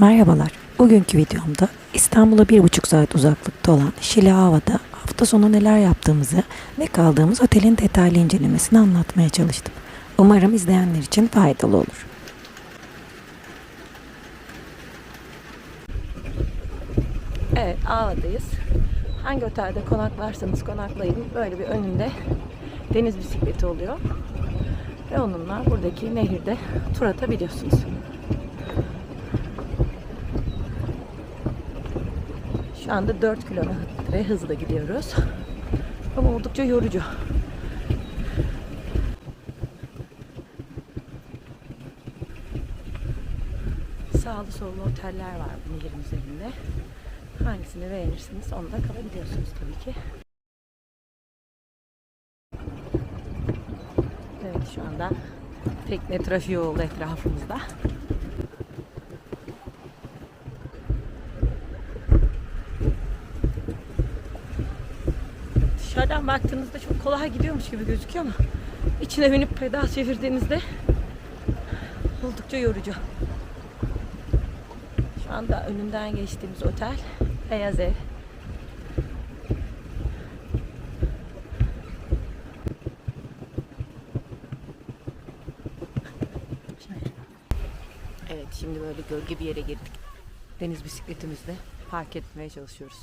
Merhabalar. Bugünkü videomda İstanbul'a bir buçuk saat uzaklıkta olan Şilehava'da hafta sonu neler yaptığımızı ve kaldığımız otelin detaylı incelemesini anlatmaya çalıştım. Umarım izleyenler için faydalı olur. Evet, Ava'dayız. Hangi otelde konaklarsanız konaklayın. Böyle bir önünde deniz bisikleti oluyor. Ve onunla buradaki nehirde tur atabiliyorsunuz. Şu anda 4 kilometre hızla gidiyoruz. Ama oldukça yorucu. Sağlı sollu oteller var bu nehirin üzerinde. Hangisini beğenirsiniz onda kalabiliyorsunuz tabii ki. Evet şu anda tekne trafiği oldu etrafımızda. Dışarıdan baktığınızda çok kolay gidiyormuş gibi gözüküyor ama içine binip pedal çevirdiğinizde oldukça yorucu. Şu anda önünden geçtiğimiz otel Beyaz Ev. Evet şimdi böyle gölge bir yere girdik. Deniz bisikletimizle park etmeye çalışıyoruz.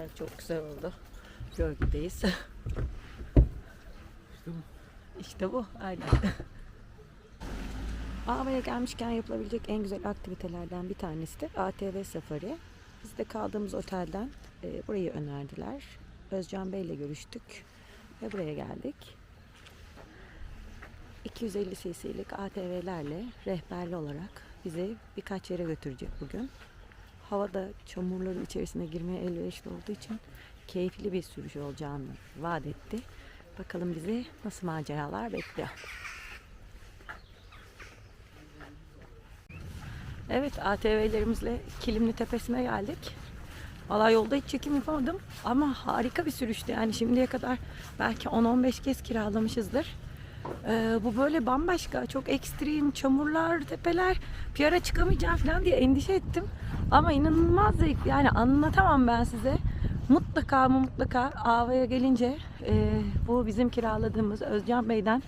Evet çok güzel oldu. Gölgedeyiz. İşte bu. Aynen. Ava'ya gelmişken yapılabilecek en güzel aktivitelerden bir tanesi de ATV safari. Biz de kaldığımız otelden e, burayı önerdiler. Özcan Bey ile görüştük ve buraya geldik. 250 cc'lik ATV'lerle rehberli olarak bizi birkaç yere götürecek bugün. Havada çamurların içerisine girmeye elverişli olduğu için keyifli bir sürüş olacağını vaat etti. Bakalım bizi nasıl maceralar bekliyor. Evet ATV'lerimizle Kilimli Tepesi'ne geldik. Valla yolda hiç çekim yapamadım ama harika bir sürüştü. Yani şimdiye kadar belki 10-15 kez kiralamışızdır. Ee, bu böyle bambaşka, çok ekstrem, çamurlar, tepeler, bir çıkamayacağım falan diye endişe ettim. Ama inanılmaz zevkli. Yani anlatamam ben size. Mutlaka mutlaka Ava'ya gelince e, bu bizim kiraladığımız Özcan Bey'den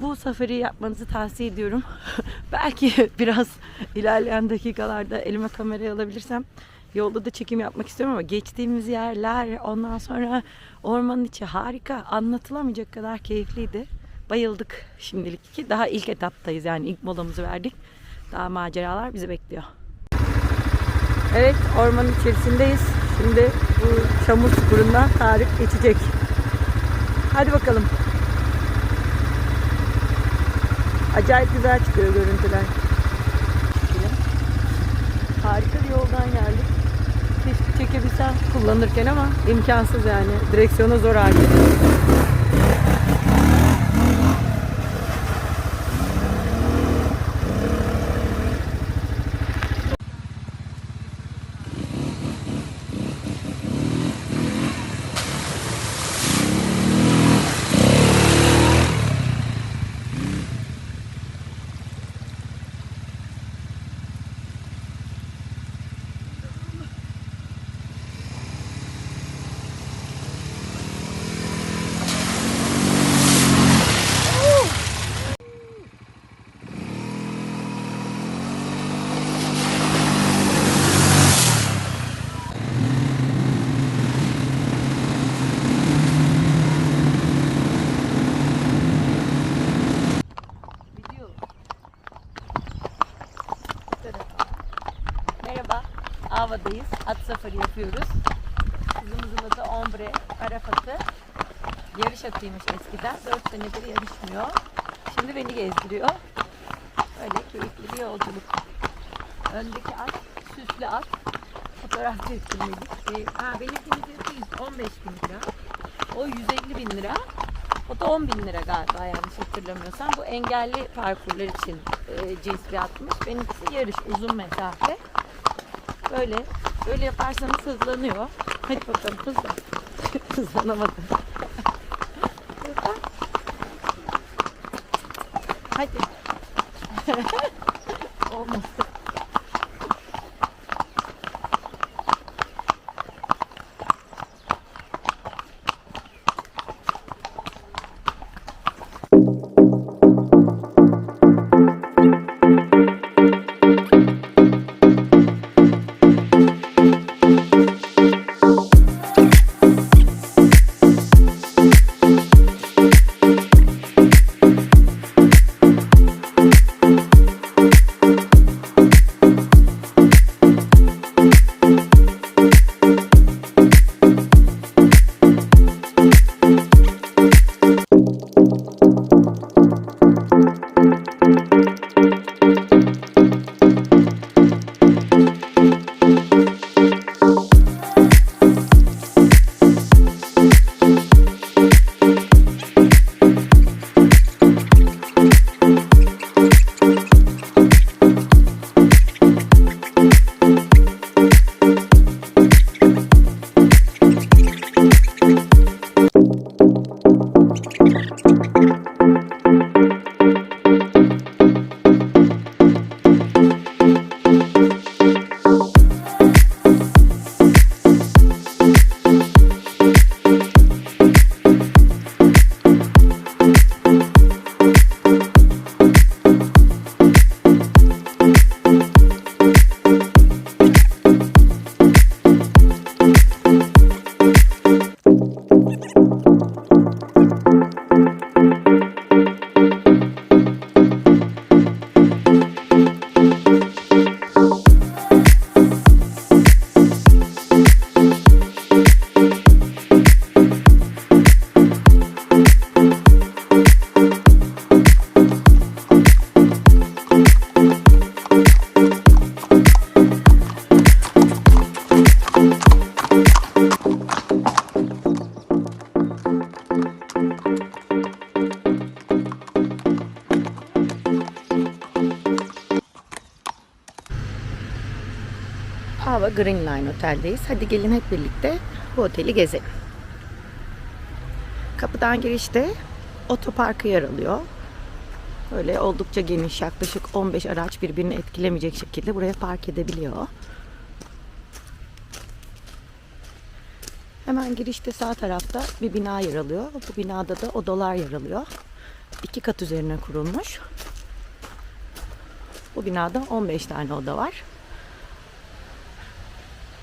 bu safari yapmanızı tavsiye ediyorum. Belki biraz ilerleyen dakikalarda elime kamerayı alabilirsem yolda da çekim yapmak istiyorum ama geçtiğimiz yerler ondan sonra ormanın içi harika anlatılamayacak kadar keyifliydi. Bayıldık şimdilik ki daha ilk etaptayız yani ilk molamızı verdik. Daha maceralar bizi bekliyor. Evet ormanın içerisindeyiz. Şimdi bu çamur çukurundan Tarık geçecek. Hadi bakalım. Acayip güzel çıkıyor görüntüler. Harika bir yoldan geldik. Keşke çekebilsem kullanırken ama imkansız yani. Direksiyona zor hakim. Merhaba, Ava'dayız. At safari yapıyoruz. Kızımızın adı Ombre, Arap atı. Yarış atıymış eskiden. 4 senedir yarışmıyor. Şimdi beni gezdiriyor. Öyle keyifli bir yolculuk. Öndeki at, süslü at. Fotoğraf çektirmedik. Ee, ha, benimkinin fiyatı 15 bin lira. O 150 bin lira. O da 10 bin lira galiba yanlış hatırlamıyorsam. Bu engelli parkurlar için e, cins bir atmış. Benimkisi yarış uzun mesafe. Böyle böyle yaparsanız hızlanıyor. Hadi bakalım hızlan. Hızlanamadım. Hızlan. Hadi. Olmadı. Green Line Otel'deyiz. Hadi gelin hep birlikte bu oteli gezelim. Kapıdan girişte otoparkı yer alıyor. Böyle oldukça geniş, yaklaşık 15 araç birbirini etkilemeyecek şekilde buraya park edebiliyor. Hemen girişte sağ tarafta bir bina yer alıyor. Bu binada da odalar yer alıyor. İki kat üzerine kurulmuş. Bu binada 15 tane oda var.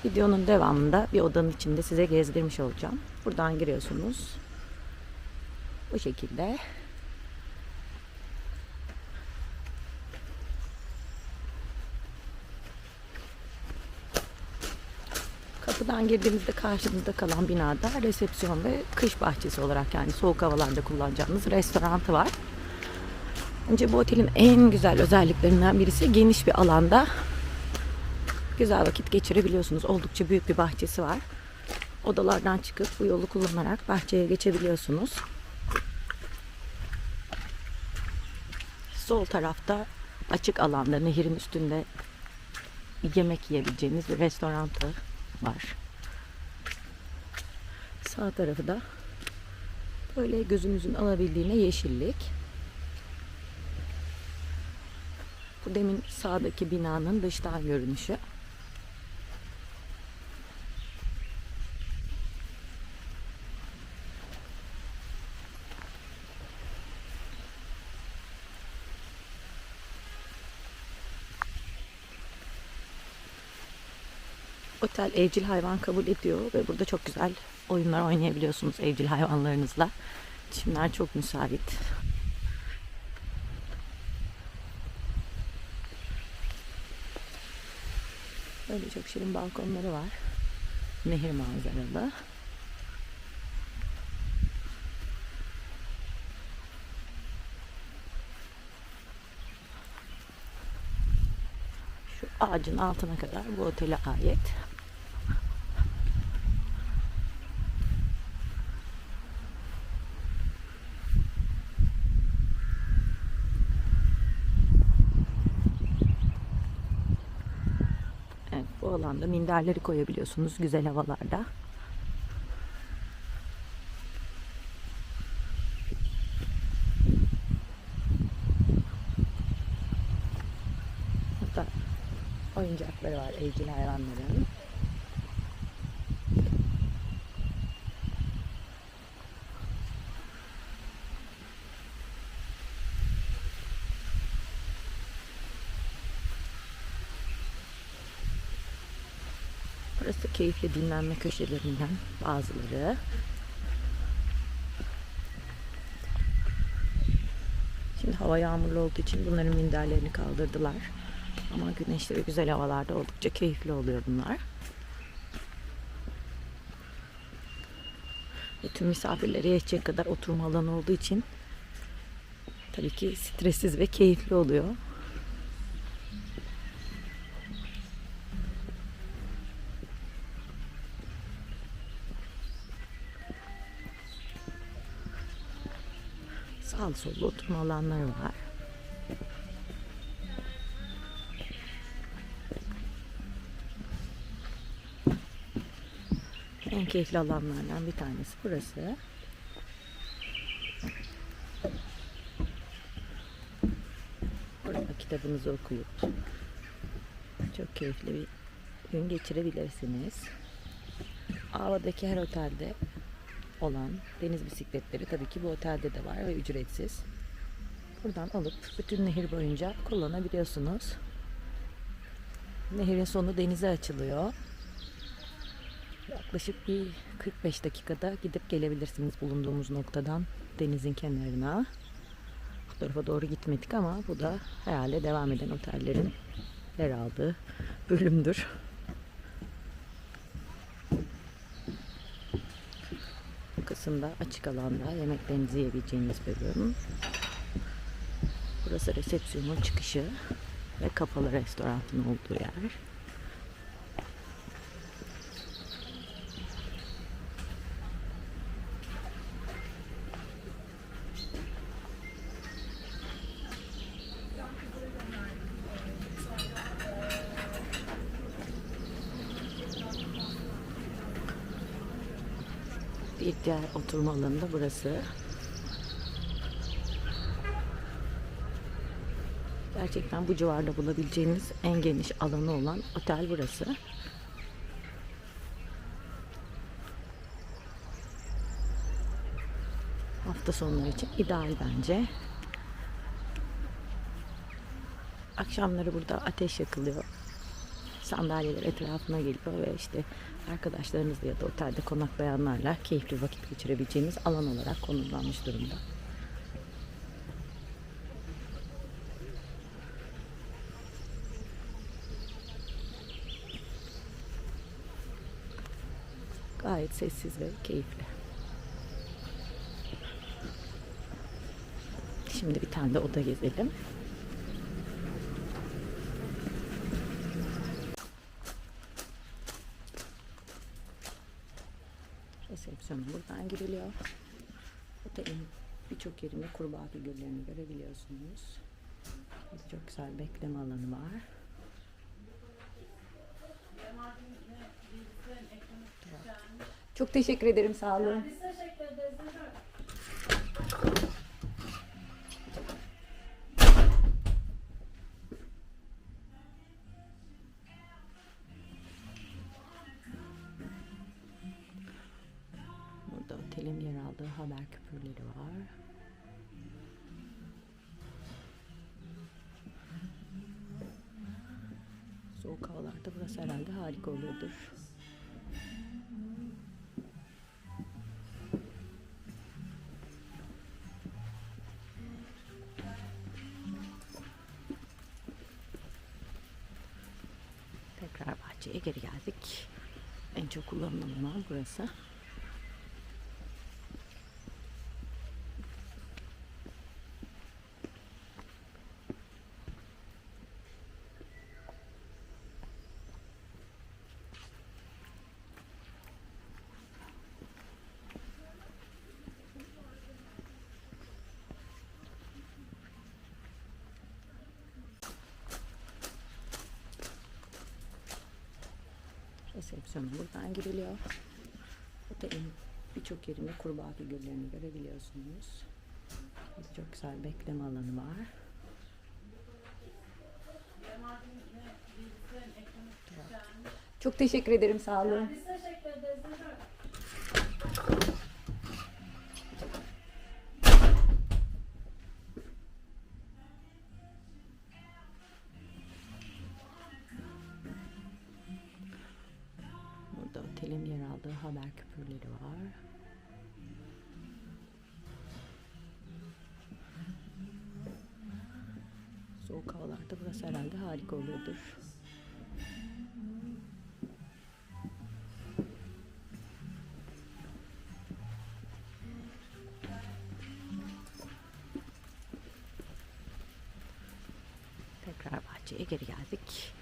Videonun devamında bir odanın içinde size gezdirmiş olacağım. Buradan giriyorsunuz. Bu şekilde. Kapıdan girdiğimizde karşımızda kalan binada resepsiyon ve kış bahçesi olarak yani soğuk havalarda kullanacağınız restoranı var. Önce bu otelin en güzel özelliklerinden birisi geniş bir alanda güzel vakit geçirebiliyorsunuz. Oldukça büyük bir bahçesi var. Odalardan çıkıp bu yolu kullanarak bahçeye geçebiliyorsunuz. Sol tarafta açık alanda nehirin üstünde yemek yiyebileceğiniz bir restoran var. Sağ tarafı da böyle gözünüzün alabildiğine yeşillik. Bu demin sağdaki binanın dıştan görünüşü. Otel evcil hayvan kabul ediyor ve burada çok güzel oyunlar oynayabiliyorsunuz evcil hayvanlarınızla. Çimler çok müsait. Böyle çok şirin balkonları var. Nehir manzaralı. Şu ağacın altına kadar bu otele ait. Alanda minderleri koyabiliyorsunuz güzel havalarda. Burada oyuncakları var evcil hayvanların. Burası keyifli dinlenme köşelerinden bazıları. Şimdi hava yağmurlu olduğu için bunların minderlerini kaldırdılar. Ama güneşli ve güzel havalarda oldukça keyifli oluyor bunlar. Ve tüm misafirlere yetecek kadar oturma alanı olduğu için tabii ki stressiz ve keyifli oluyor. Sağlı sollu oturma alanları var. En keyifli alanlardan bir tanesi burası. Burada kitabınızı okuyup çok keyifli bir gün geçirebilirsiniz. Ava'daki her otelde olan deniz bisikletleri tabii ki bu otelde de var ve ücretsiz. Buradan alıp bütün nehir boyunca kullanabiliyorsunuz. Nehirin sonu denize açılıyor. Yaklaşık bir 45 dakikada gidip gelebilirsiniz bulunduğumuz noktadan denizin kenarına. Bu tarafa doğru gitmedik ama bu da herhalde devam eden otellerin yer aldığı bölümdür. Bu kısımda açık alanda yemeklerinizi yiyebileceğiniz bölüm. Burası resepsiyonun çıkışı ve kapalı restoranın olduğu yer. Bir diğer oturma alanı da burası. Gerçekten bu civarda bulabileceğiniz en geniş alanı olan otel burası. Hafta sonları için ideal bence. Akşamları burada ateş yakılıyor. Sandalyeler etrafına geliyor ve işte arkadaşlarınızla ya da otelde konaklayanlarla keyifli vakit geçirebileceğiniz alan olarak konumlanmış durumda. Gayet sessiz ve keyifli. Şimdi bir tane de oda gezelim. Resepsiyona buradan giriliyor. Otelin birçok yerinde kurbağa figürlerini görebiliyorsunuz. Çok güzel bekleme alanı var. Çok teşekkür ederim. Sağ olun. Otelin yer aldığı haber küpürleri var. Soğuk havalarda burası herhalde harika oluyordur. Tekrar bahçeye geri geldik. En çok kullanılan burası. Resepsiyona buradan giriliyor. Otelin birçok yerinde kurbağa figürlerini görebiliyorsunuz. Çok güzel bekleme alanı var. Çok teşekkür ederim. Sağ olun. Harika oluyordur. Tekrar bahçeye geri geldik.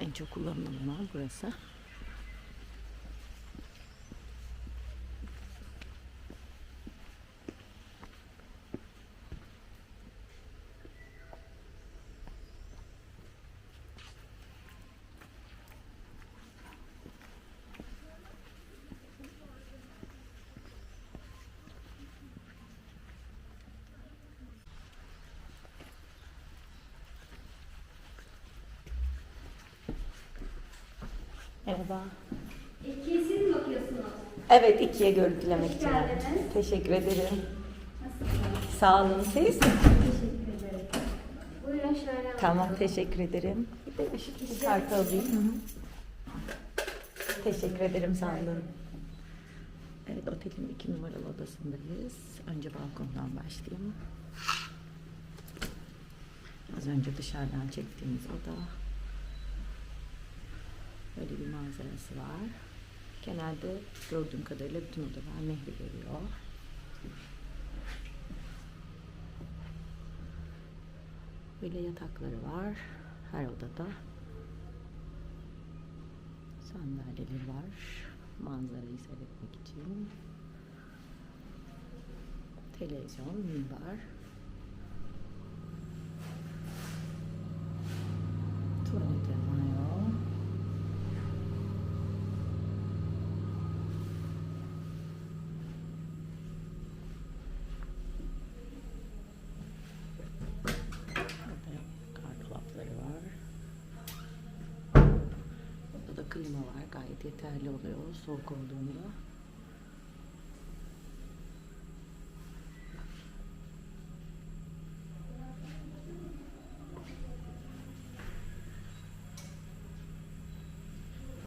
En çok kullanılan burası. Merhaba. İkiye siz mi bakıyorsunuz? Evet ikiye görüntülemek için. Teşekkür ederim. Nasılsınız? Sağ olun siz. Teşekkür ederim. Buyurun şöyle. Tamam teşekkür ederim. Bir de ışık bir kartı alayım. Hı hı. Teşekkür ederim sağ olun. Evet otelin iki numaralı odasındayız. Önce balkondan başlayayım. Az önce dışarıdan çektiğimiz oda. Böyle bir manzarası var. Genelde gördüğüm kadarıyla bütün odalar nehri görüyor. Böyle yatakları var her odada. Sandalyeleri var manzarayı seyretmek için. Televizyon, minber. Tuvalet ve banyo. Burada gardıropları var. Var. Gayet yeterli oluyor soğuk olduğunda.